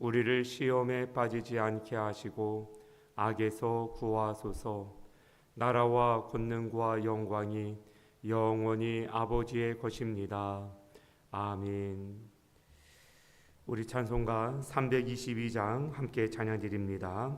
우리를 시험에 빠지지 않게 하시고 악에서 구하소서. 나라와 권능과 영광이 영원히 아버지의 것입니다. 아멘. 우리 찬송가 322장 함께 찬양 드립니다.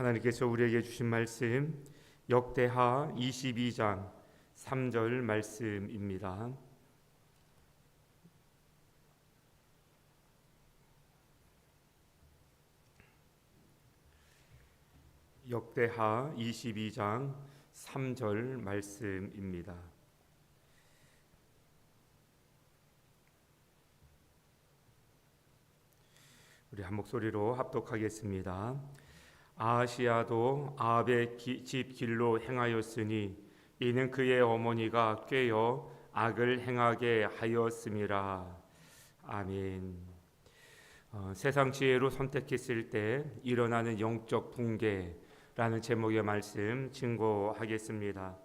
하나님께서 우리에게 주신 말씀 역대하 22장 3절 말씀입니다. 역대하 22장 3절 말씀입니다. 우리 한 목소리로 합독하겠습니다. 아시아도 아합의 기- 집 길로 행하였으니 이는 그의 어머니가 꾀어 악을 행하게 하였음이라. 아멘. 어, 세상 지혜로 선택했을 때 일어나는 영적 붕괴라는 제목의 말씀 증거하겠습니다.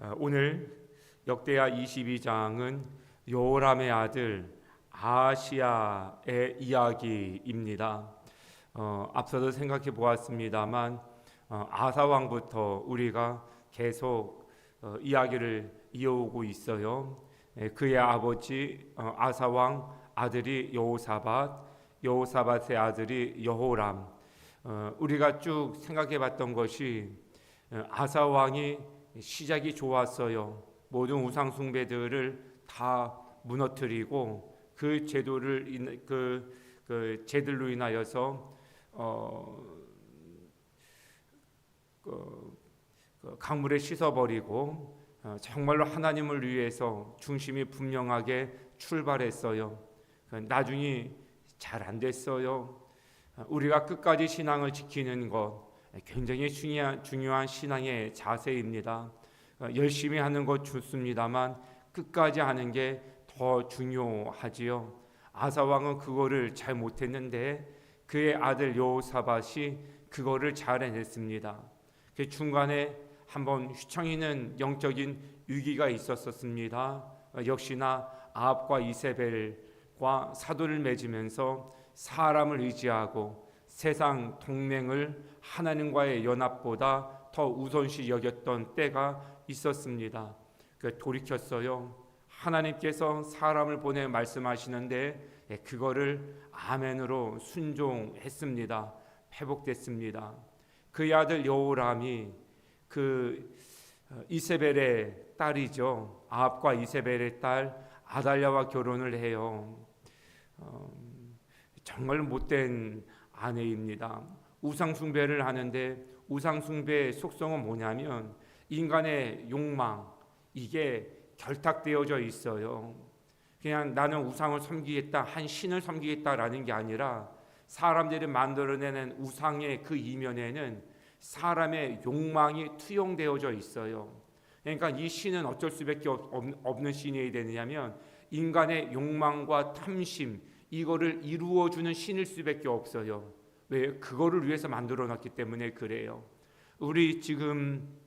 어, 오늘 역대하 22장은 요람의 아들 아시아의 이야기입니다. 어, 앞서도 생각해 보았습니다만 어, 아사 왕부터 우리가 계속 어, 이야기를 이어오고 있어요. 예, 그의 아버지 어, 아사 왕 아들이 여호사밧, 여호사밧의 아들이 여호람. 어, 우리가 쭉 생각해 봤던 것이 어, 아사 왕이 시작이 좋았어요. 모든 우상 숭배들을 다 무너뜨리고 그 제도를 인- 그, 그 제들로 인하여서 어, 그, 그 강물에 씻어버리고 어, 정말로 하나님을 위해서 중심이 분명하게 출발했어요. 그 나중이 잘안 됐어요. 어, 우리가 끝까지 신앙을 지키는 것 굉장히 중요한, 중요한 신앙의 자세입니다. 어, 열심히 하는 것 좋습니다만 끝까지 하는 게 더 중요하지요. 아사 왕은 그거를 잘 못했는데 그의 아들 여호사밧이 그거를 잘 해냈습니다. 그 중간에 한번 휘청이는 영적인 위기가 있었었습니다. 어, 역시나 아합과 이세벨과 사도를 맺으면서 사람을 의지하고 세상 동맹을 하나님과의 연합보다 더 우선시 여겼던 때가 있었습니다. 그 돌이켰어요. 하나님께서 사람을 보내 말씀하시는데 예, 그거를 아멘으로 순종했습니다. 회복됐습니다. 그의 아들 여호람이 그 어, 이세벨의 딸이죠. 아합과 이세벨의 딸 아달랴와 결혼을 해요. 어, 정말 못된 아내입니다. 우상 숭배를 하는데 우상 숭배의 속성은 뭐냐면 인간의 욕망 이게 결탁되어져 있어요. 그냥 나는 우상을 섬기겠다, 한 신을 섬기겠다라는 게 아니라 사람들이 만들어내는 우상의 그 이면에는 사람의 욕망이 투영되어져 있어요. 그러니까 이 신은 어쩔 수밖에 없- 없는 신이 되느냐면 인간의 욕망과 탐심 이거를 이루어주는 신일 수밖에 없어요. 왜? 그거를 위해서 만들어놨기 때문에 그래요. 우리 지금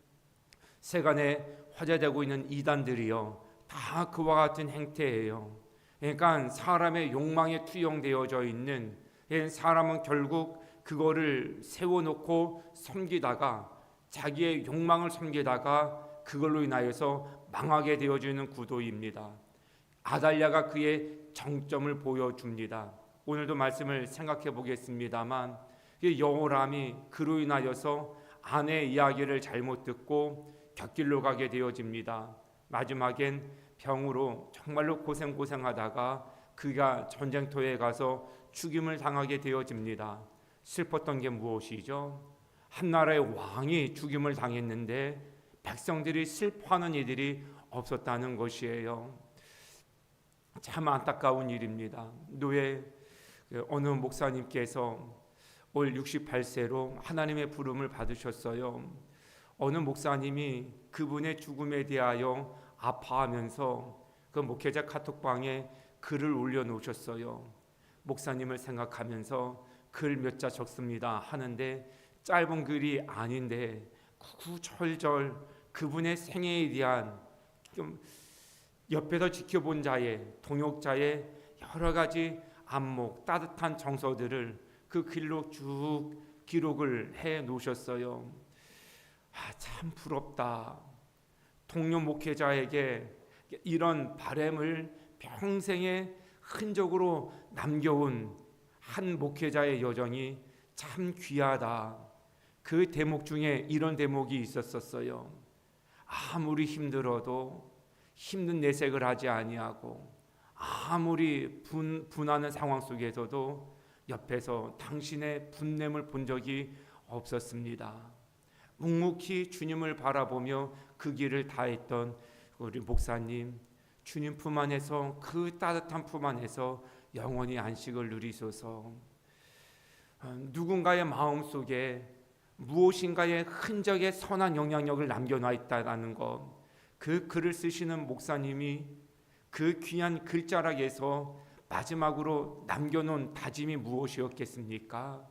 세간에 화제되고 있는 이단들이요, 다 그와 같은 행태예요. 그러니까 사람의 욕망에 투영되어져 있는 예, 사람은 결국 그거를 세워놓고 섬기다가 자기의 욕망을 섬기다가 그걸로 인하여서 망하게 되어지는 구도입니다. 아달랴가 그의 정점을 보여줍니다. 오늘도 말씀을 생각해 보겠습니다만 여호람이 그로 인하여서 아내의 이야기를 잘못 듣고 곁길로 가게 되어집니다. 마지막엔 병으로 정말로 고생 고생하다가 그가 전쟁터에 가서 죽임을 당하게 되어집니다. 슬펐던 게 무엇이죠? 한 나라의 왕이 죽임을 당했는데 백성들이 슬퍼하는 이들이 없었다는 것이에요. 참 안타까운 일입니다. 노예 그 어느 목사님께서 올 68세로 하나님의 부름을 받으셨어요. 어느 목사님이 그분의 죽음에 대하여 아파하면서 그 목회자 카톡방에 글을 올려놓으셨어요. 목사님을 생각하면서 글 몇 자 적습니다 하는데 짧은 글이 아닌데 구구절절 그분의 생애에 대한 좀 옆에서 지켜본 자의 동역자의 여러 가지 안목 따뜻한 정서들을 그 글로 쭉 기록을 해 놓으셨어요. 아, 참 부럽다. 동료 목회자에게 이런 바램을 평생의 흔적으로 남겨온 한 목회자의 여정이 참 귀하다. 그 대목 중에 이런 대목이 있었었어요. 아무리 힘들어도 힘든 내색을 하지 아니하고 아무리 분, 분하는 상황 속에서도 옆에서 당신의 분냄을 본 적이 없었습니다. 묵묵히 주님을 바라보며 그 길을 다했던 우리 목사님 주님 품 안에서 그 따뜻한 품 안에서 영원히 안식을 누리소서. 어, 누군가의 마음 속에 무엇인가의 흔적의 선한 영향력을 남겨놔 있다라는 것. 그 글을 쓰시는 목사님이 그 귀한 글자락에서 마지막으로 남겨놓은 다짐이 무엇이었겠습니까?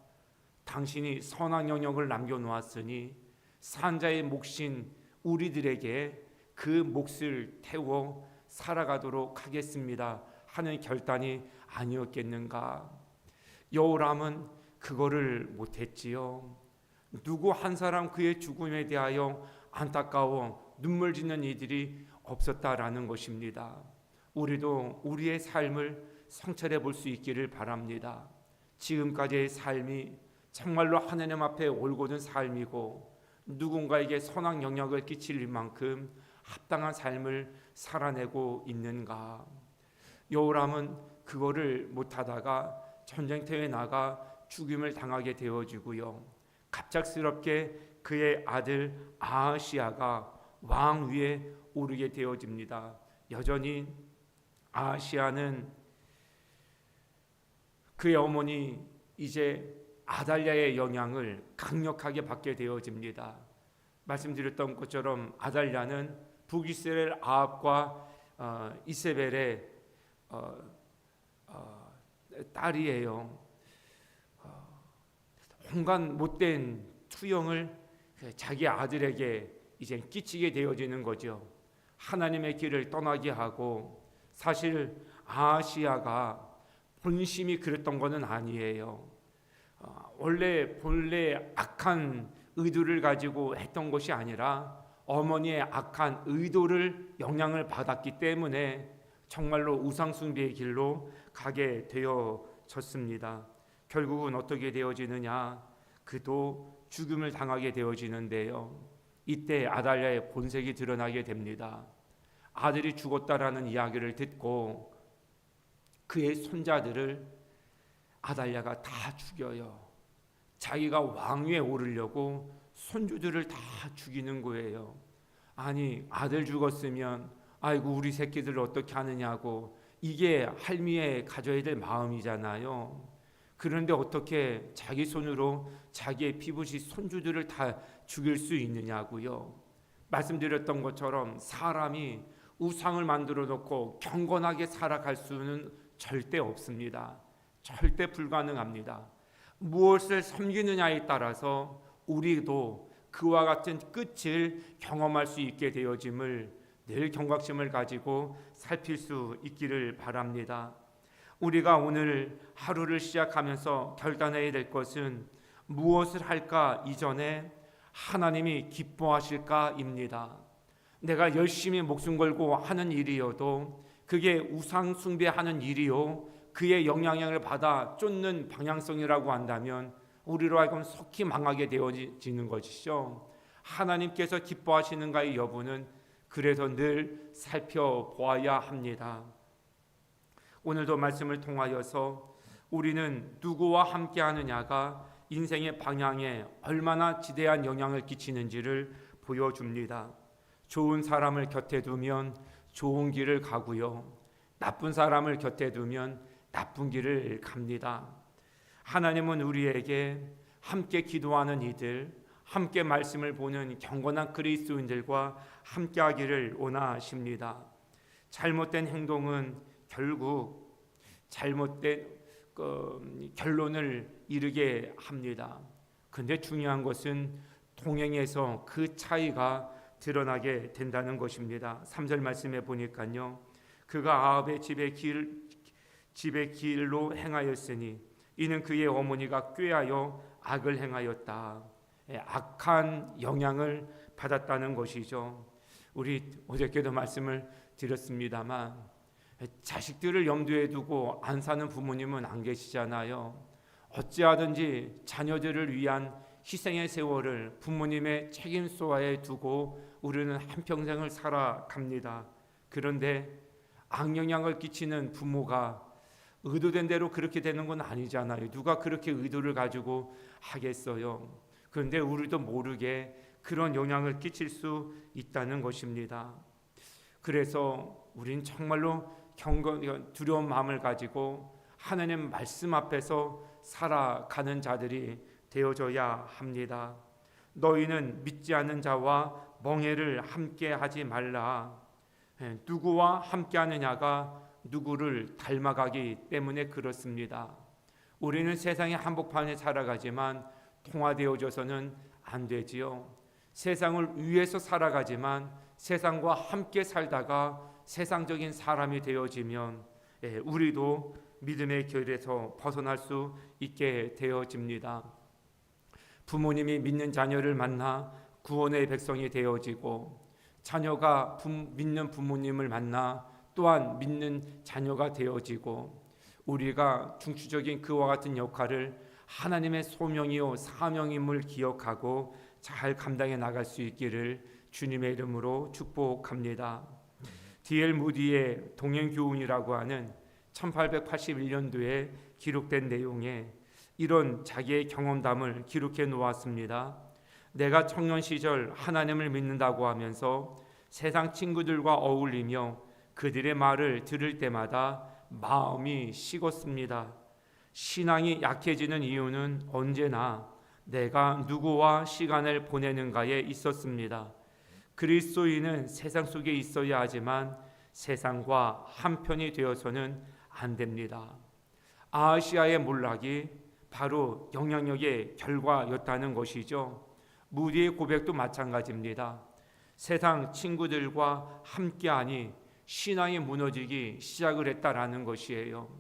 당신이 선한 영역을 남겨놓았으니 산자의 몫인 우리들에게 그 몫을 태워 살아가도록 하겠습니다 하는 결단이 아니었겠는가? 여호람은 그거를 못했지요. 누구 한 사람 그의 죽음에 대하여 안타까워 눈물 짓는 이들이 없었다라는 것입니다. 우리도 우리의 삶을 성찰해 볼 수 있기를 바랍니다. 지금까지의 삶이 정말로 하나님 앞에 올곧은 삶이고 누군가에게 선한 영향을 끼칠 만큼 합당한 삶을 살아내고 있는가? 여호람은 그거를 못하다가 전쟁터에 나가 죽임을 당하게 되어지고요. 갑작스럽게 그의 아들 아하시아가 왕 위에 오르게 되어집니다. 여전히 아하시아는 그의 어머니 이제 아달랴의 영향을 강력하게 받게 되어집니다. 말씀드렸던 것처럼 아달랴는 북이스라엘 아합과 어, 이세벨의 어, 어, 딸이에요. 어, 온갖 못된 투영을 자기 아들에게 이제 끼치게 되어지는 거죠. 하나님의 길을 떠나게 하고 사실 아시아가 본심이 그랬던 것은 아니에요. 어, 원래 본래 악한 의도를 가지고 했던 것이 아니라 어머니의 악한 의도를 영향을 받았기 때문에 정말로 우상숭배의 길로 가게 되어졌습니다. 결국은 어떻게 되어지느냐? 그도 죽음을 당하게 되어지는데요. 이때 아달랴의 본색이 드러나게 됩니다. 아들이 죽었다라는 이야기를 듣고 그의 손자들을 아달랴가 다 죽여요. 자기가 왕위에 오르려고 손주들을 다 죽이는 거예요. 아니 아들 죽었으면 아이고 우리 새끼들 어떻게 하느냐고 이게 할미의 가져야 될 마음이잖아요. 그런데 어떻게 자기 손으로 자기의 피부시 손주들을 다 죽일 수 있느냐고요. 말씀드렸던 것처럼 사람이 우상을 만들어 놓고 경건하게 살아갈 수는 절대 없습니다. 절대 불가능합니다. 무엇을 섬기느냐에 따라서 우리도 그와 같은 끝을 경험할 수 있게 되어짐을 늘 경각심을 가지고 살필 수 있기를 바랍니다. 우리가 오늘 하루를 시작하면서 결단해야 될 것은 무엇을 할까 이전에 하나님이 기뻐하실까입니다. 내가 열심히 목숨 걸고 하는 일이어도 그게 우상 숭배하는 일이요 그의 영향력을 받아 쫓는 방향성이라고 한다면 우리로 하여금 속히 망하게 되어지는 것이죠. 하나님께서 기뻐하시는가의 여부는 그래서 늘 살펴보아야 합니다. 오늘도 말씀을 통하여서 우리는 누구와 함께 하느냐가 인생의 방향에 얼마나 지대한 영향을 끼치는지를 보여줍니다. 좋은 사람을 곁에 두면 좋은 길을 가고요. 나쁜 사람을 곁에 두면 나쁜 길을 갑니다. 하나님은 우리에게 함께 기도하는 이들, 함께 말씀을 보는 경건한 그리스도인들과 함께 하기를 원하십니다. 잘못된 행동은 결국 잘못된 그 결론을 이르게 합니다. 근데 중요한 것은 동행에서 그 차이가 드러나게 된다는 것입니다. 3절 말씀에 보니까요. 그가 아합의 집의 길 집의 길로 행하였으니 이는 그의 어머니가 꾀하여 악을 행하였다. 예, 악한 영향을 받았다는 것이죠. 우리 어저께도 말씀을 드렸습니다만 자식들을 염두에 두고 안 사는 부모님은 안 계시잖아요. 어찌하든지 자녀들을 위한 희생의 세월을 부모님의 책임소하에 두고 우리는 한평생을 살아갑니다. 그런데 악영향을 끼치는 부모가 의도된 대로 그렇게 되는 건 아니잖아요. 누가 그렇게 의도를 가지고 하겠어요. 그런데 우리도 모르게 그런 영향을 끼칠 수 있다는 것입니다. 그래서 우린 정말로 경건 두려운 마음을 가지고 하나님 말씀 앞에서 살아가는 자들이 되어져야 합니다. 너희는 믿지 않는 자와 멍해를 함께 하지 말라. 예, 누구와 함께 하느냐가 누구를 닮아가기 때문에 그렇습니다. 우리는 세상의 한복판에 살아가지만 통화되어져서는 안 되지요. 세상을 위해서 살아가지만 세상과 함께 살다가 세상적인 사람이 되어지면 예, 우리도 믿음의 결에서 벗어날 수 있게 되어집니다. 부모님이 믿는 자녀를 만나 구원의 백성이 되어지고 자녀가 부, 믿는 부모님을 만나 또한 믿는 자녀가 되어지고 우리가 중추적인 그와 같은 역할을 하나님의 소명이요 사명임을 기억하고 잘 감당해 나갈 수 있기를 주님의 이름으로 축복합니다. D.L. 무디의 동행 교훈이라고 하는 1881년도에 기록된 내용에 이런 자기의 경험담을 기록해 놓았습니다. 내가 청년 시절 하나님을 믿는다고 하면서 세상 친구들과 어울리며 그들의 말을 들을 때마다 마음이 식었습니다. 신앙이 약해지는 이유는 언제나 내가 누구와 시간을 보내는가에 있었습니다. 그리스도인은 세상 속에 있어야 하지만 세상과 한편이 되어서는 안 됩니다. 아시아의 몰락이 바로 영향력의 결과였다는 것이죠. 무디의 고백도 마찬가지입니다. 세상 친구들과 함께하니 신앙이 무너지기 시작을 했다라는 것이에요.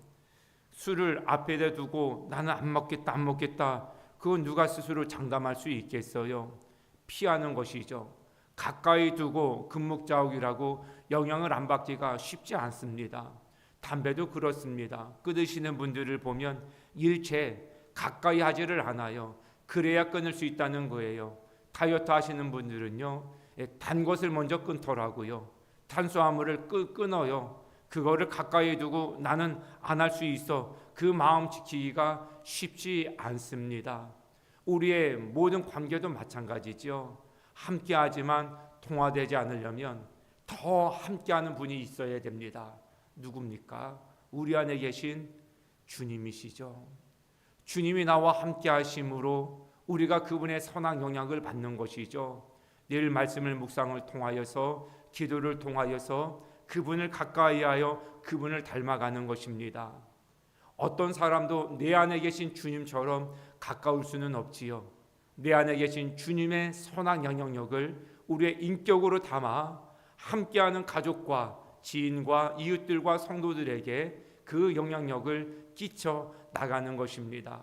술을 앞에다 두고 나는 안 먹겠다 안 먹겠다 그건 누가 스스로 장담할 수 있겠어요? 피하는 것이죠. 가까이 두고 금묵자욱이라고 영향을 안 받기가 쉽지 않습니다. 담배도 그렇습니다. 끊으시는 분들을 보면 일체 가까이 하지를 않아요. 그래야 끊을 수 있다는 거예요. 다이어트 하시는 분들은요, 예, 단 것을 먼저 끊더라고요. 탄수화물을 끊, 끊어요. 그거를 가까이 두고 나는 안 할 수 있어. 그 마음 지키기가 쉽지 않습니다. 우리의 모든 관계도 마찬가지죠. 함께 하지만 통화되지 않으려면 더 함께하는 분이 있어야 됩니다. 누굽니까? 우리 안에 계신 주님이시죠. 주님이 나와 함께 하심으로 우리가 그분의 선한 영향을 받는 것이죠. 늘 말씀을 묵상을 통하여서 기도를 통하여서 그분을 가까이 하여 그분을 닮아가는 것입니다. 어떤 사람도 내 안에 계신 주님처럼 가까울 수는 없지요. 내 안에 계신 주님의 선한 영향력을 우리의 인격으로 담아 함께하는 가족과 지인과 이웃들과 성도들에게 그 영향력을 끼쳐 나가는 것입니다.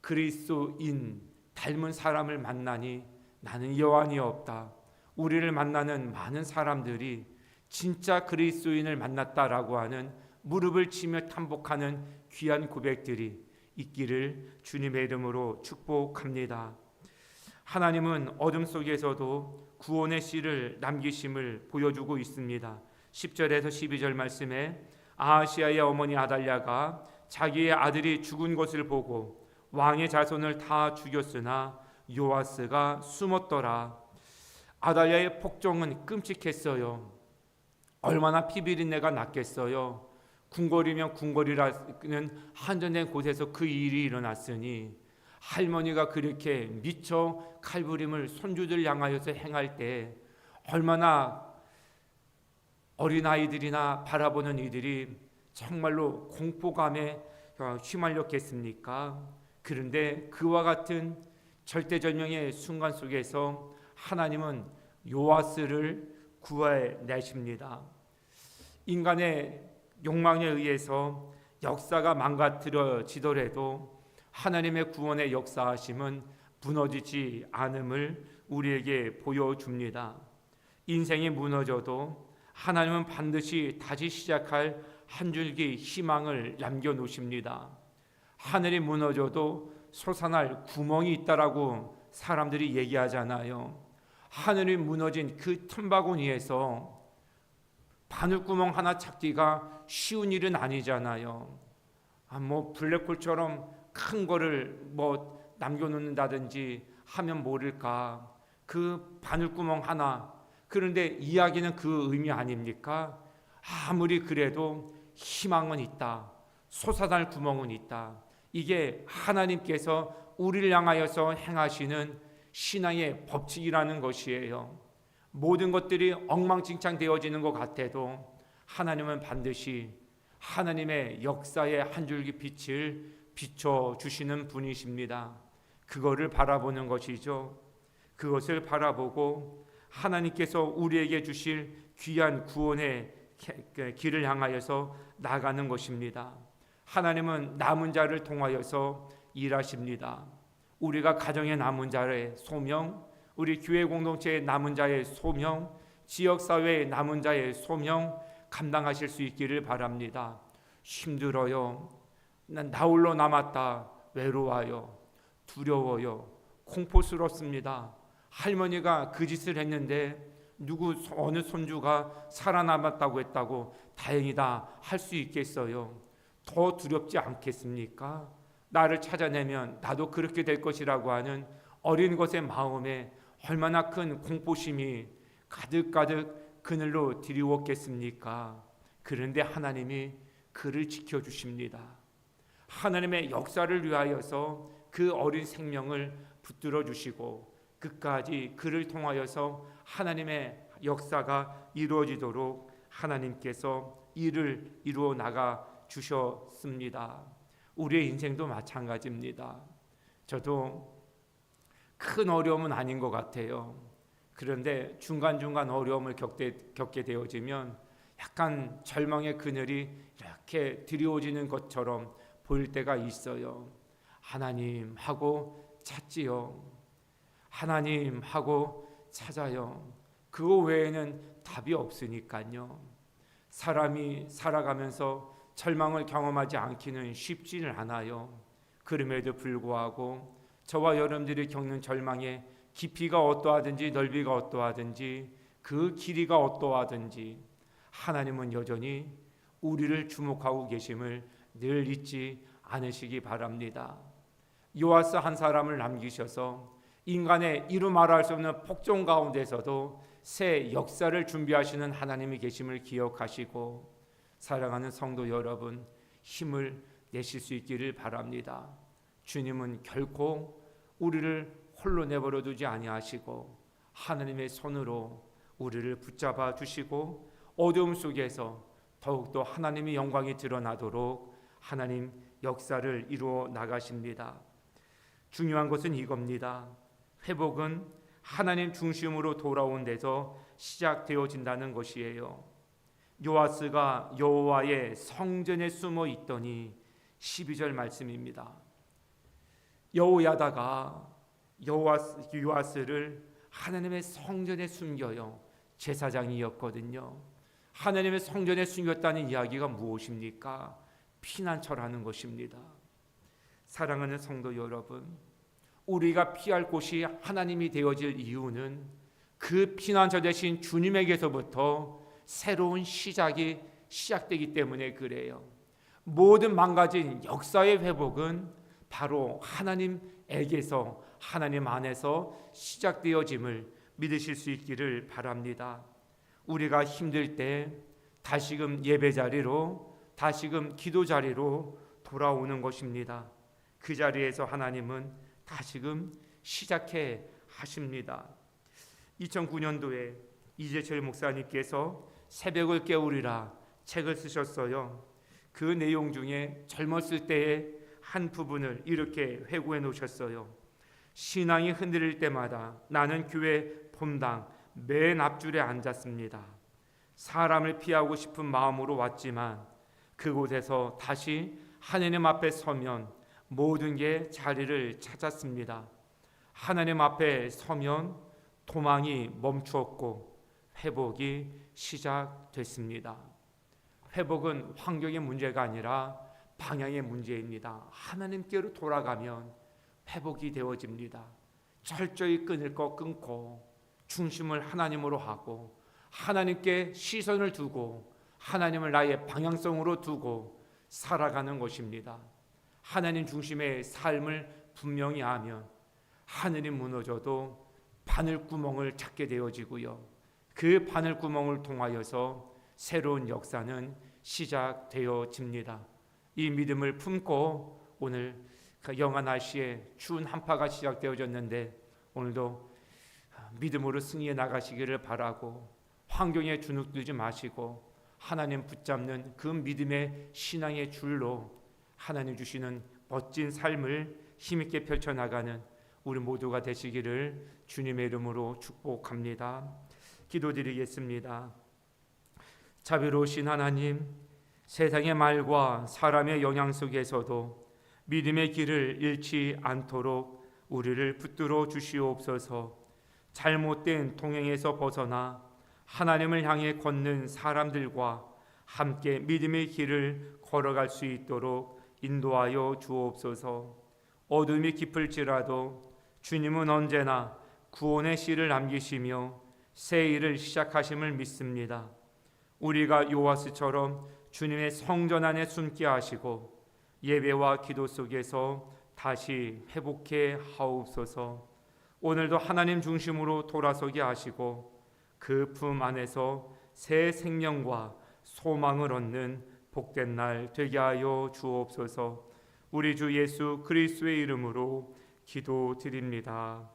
그리스도인 닮은 사람을 만나니 나는 여한이 없다. 우리를 만나는 많은 사람들이 진짜 그리스도인을 만났다라고 하는 무릎을 치며 탐복하는 귀한 고백들이 있기를 주님의 이름으로 축복합니다. 하나님은 어둠 속에서도 구원의 씨를 남기심을 보여주고 있습니다. 10절에서 12절 말씀에 아하시아의 어머니 아달랴가 자기의 아들이 죽은 것을 보고 왕의 자손을 다 죽였으나 요아스가 숨었더라. 아달랴의 폭정은 끔찍했어요. 얼마나 피비린내가 났겠어요. 궁궐이면 궁궐이라는 한전된 곳에서 그 일이 일어났으니 할머니가 그렇게 미처 칼부림을 손주들 향하여서 행할 때 얼마나 어린 아이들이나 바라보는 이들이 정말로 공포감에 휘말렸겠습니까? 그런데 그와 같은 절대절명의 순간 속에서 하나님은 요아스를 구해내십니다. 인간의 욕망에 의해서 역사가 망가뜨려지더라도 하나님의 구원의 역사하심은 무너지지 않음을 우리에게 보여줍니다. 인생이 무너져도 하나님은 반드시 다시 시작할 한 줄기 희망을 남겨놓으십니다. 하늘이 무너져도 솟아날 구멍이 있다라고 사람들이 얘기하잖아요. 하늘이 무너진 그 틈바구니에서 바늘구멍 하나 찾기가 쉬운 일은 아니잖아요. 아, 뭐 블랙홀처럼 큰 거를 뭐 남겨놓는다든지 하면 모를까. 그 바늘구멍 하나. 그런데 이야기는 그 의미 아닙니까? 아무리 그래도 희망은 있다. 솟아날 구멍은 있다. 이게 하나님께서 우리를 향하여서 행하시는 신앙의 법칙이라는 것이에요. 모든 것들이 엉망진창 되어지는 것 같아도 하나님은 반드시 하나님의 역사의 한 줄기 빛을 비춰 주시는 분이십니다. 그거를 바라보는 것이죠. 그것을 바라보고 하나님께서 우리에게 주실 귀한 구원의 길을 향하여서 나가는 것입니다. 하나님은 남은 자를 통하여서 일하십니다. 우리가 가정의 남은 자의 소명, 우리 교회 공동체의 남은 자의 소명, 지역 사회의 남은 자의 소명 감당하실 수 있기를 바랍니다. 힘들어요. 난 나홀로 남았다. 외로워요. 두려워요. 공포스럽습니다. 할머니가 그 짓을 했는데 누구 어느 손주가 살아남았다고 했다고 다행이다 할 수 있겠어요. 더 두렵지 않겠습니까? 나를 찾아내면 나도 그렇게 될 것이라고 하는 어린 것의 마음에 얼마나 큰 공포심이 가득가득 그늘로 드리웠겠습니까? 그런데 하나님이 그를 지켜 주십니다. 하나님의 역사를 위하여서 그 어린 생명을 붙들어 주시고 끝까지 그를 통하여서 하나님의 역사가 이루어지도록 하나님께서 일을 이루어 나가 주셨습니다. 우리의 인생도 마찬가지입니다. 저도 큰 어려움은 아닌 것 같아요. 그런데 중간중간 어려움을 겪게, 겪게 되어지면 약간 절망의 그늘이 이렇게 드리워지는 것처럼 보일 때가 있어요. 하나님 하고 찾지요. 하나님 하고 찾아요. 그거 외에는 답이 없으니까요. 사람이 살아가면서 절망을 경험하지 않기는 쉽지는 않아요. 그럼에도 불구하고 저와 여러분들이 겪는 절망의 깊이가 어떠하든지 넓이가 어떠하든지 그 길이가 어떠하든지 하나님은 여전히 우리를 주목하고 계심을 늘 잊지 않으시기 바랍니다. 요아스 한 사람을 남기셔서 인간의 이루 말할 수 없는 폭정 가운데서도 새 역사를 준비하시는 하나님이 계심을 기억하시고 사랑하는 성도 여러분 힘을 내실 수 있기를 바랍니다. 주님은 결코 우리를 홀로 내버려 두지 아니하시고 하나님의 손으로 우리를 붙잡아 주시고 어두움 속에서 더욱더 하나님의 영광이 드러나도록 하나님 역사를 이루어 나가십니다. 중요한 것은 이겁니다. 회복은 하나님 중심으로 돌아온 데서 시작되어진다는 것이에요. 요아스가 여호와의 성전에 숨어 있더니 12절 말씀입니다. 여호야다가 여호와스 요아스를 하나님의 성전에 숨겨요. 제사장이었거든요. 하나님의 성전에 숨겼다는 이야기가 무엇입니까? 피난처라는 것입니다. 사랑하는 성도 여러분, 우리가 피할 곳이 하나님이 되어질 이유는 그 피난처 대신 주님에게서부터 새로운 시작이 시작되기 때문에 그래요. 모든 망가진 역사의 회복은 바로 하나님에게서 하나님 안에서 시작되어짐을 믿으실 수 있기를 바랍니다. 우리가 힘들 때 다시금 예배 자리로 다시금 기도 자리로 돌아오는 것입니다. 그 자리에서 하나님은 다시금 시작해 하십니다. 2009년도에 이재철 목사님께서 새벽을 깨우리라 책을 쓰셨어요. 그 내용 중에 젊었을 때의 한 부분을 이렇게 회고해 놓으셨어요. 신앙이 흔들릴 때마다 나는 교회 봄당 맨 앞줄에 앉았습니다. 사람을 피하고 싶은 마음으로 왔지만 그곳에서 다시 하나님 앞에 서면 모든 게 자리를 찾았습니다. 하나님 앞에 서면 도망이 멈추었고 회복이 시작됐습니다. 회복은 환경의 문제가 아니라 방향의 문제입니다. 하나님께로 돌아가면 회복이 되어집니다. 철저히 끊을 거 끊고 중심을 하나님으로 하고 하나님께 시선을 두고 하나님을 나의 방향성으로 두고 살아가는 것입니다. 하나님 중심의 삶을 분명히 하면 하늘이 무너져도 바늘 구멍을 찾게 되어지고요. 그 바늘 구멍을 통하여서 새로운 역사는 시작되어집니다. 이 믿음을 품고 오늘 그 영한 날씨에 추운 한파가 시작되어졌는데 오늘도 믿음으로 승리해 나가시기를 바라고 환경에 주눅들지 마시고 하나님 붙잡는 그 믿음의 신앙의 줄로 하나님 주시는 멋진 삶을 힘있게 펼쳐 나가는 우리 모두가 되시기를 주님의 이름으로 축복합니다. 기도드리겠습니다. 자비로우신 하나님, 세상의 말과 사람의 영향 속에서도 믿음의 길을 잃지 않도록 우리를 붙들어 주시옵소서. 잘못된 동행에서 벗어나 하나님을 향해 걷는 사람들과 함께 믿음의 길을 걸어갈 수 있도록 인도하여 주옵소서. 어둠이 깊을지라도 주님은 언제나 구원의 씨를 남기시며 새 일을 시작하심을 믿습니다. 우리가 요아스처럼 주님의 성전 안에 숨게 하시고 예배와 기도 속에서 다시 회복해 하옵소서. 오늘도 하나님 중심으로 돌아서게 하시고 그 품 안에서 새 생명과 소망을 얻는 복된 날 되게 하여 주옵소서. 우리 주 예수 그리스도의 이름으로 기도드립니다.